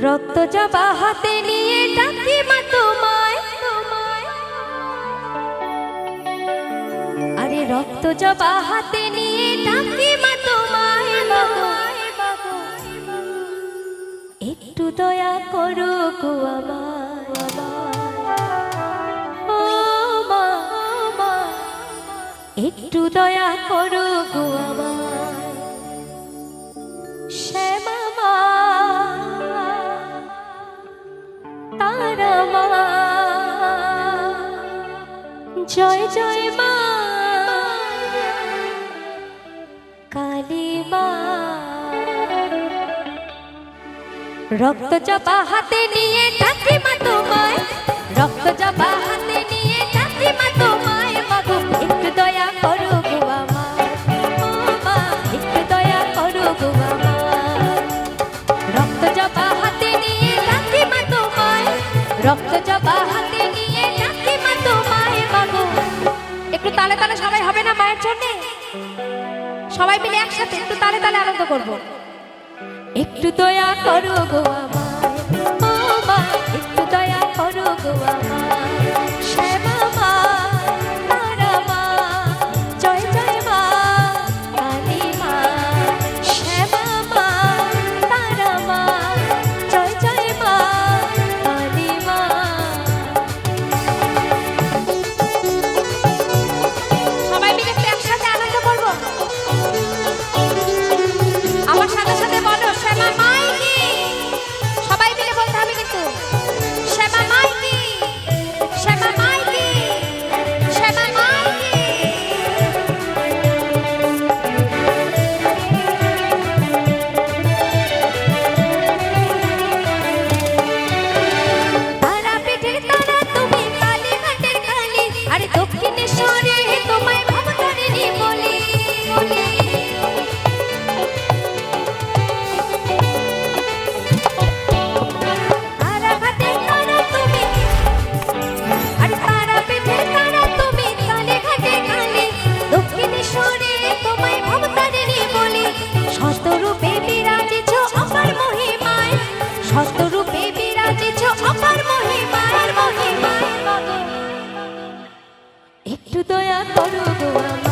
রক্ত জবা হাতে নিয়ে ডাকি মা তোমায়। আরে রক্ত জবা হাতে নিয়ে ডাকি মা তোমায় একটু দয়া করো গো আমার একটু দয়া করো জয় জয় মা। কালী মা রক্ত জবা হাতে নিয়ে ডাকি মা তোমায়। রক্ত জবা হাতে নিয়ে ডাকি মা তোমায়। মাগো একটু দয়া করো গো মা, একটু দয়া করো গো আমার। রক্ত জবা হাতে নিয়ে মা তোমায়। রক্ত তালে সবাই হবে না মায়ের জন্য? সবাই মিলে একসাথে একটু তালে তালে আনন্দ করব। একটু দয়া করো গো আমায়। একটু দয়া করো গো আমায়। দয়া আমার।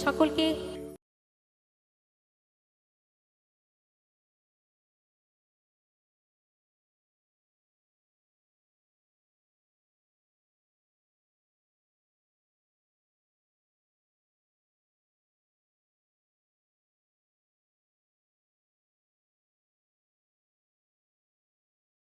সকলকে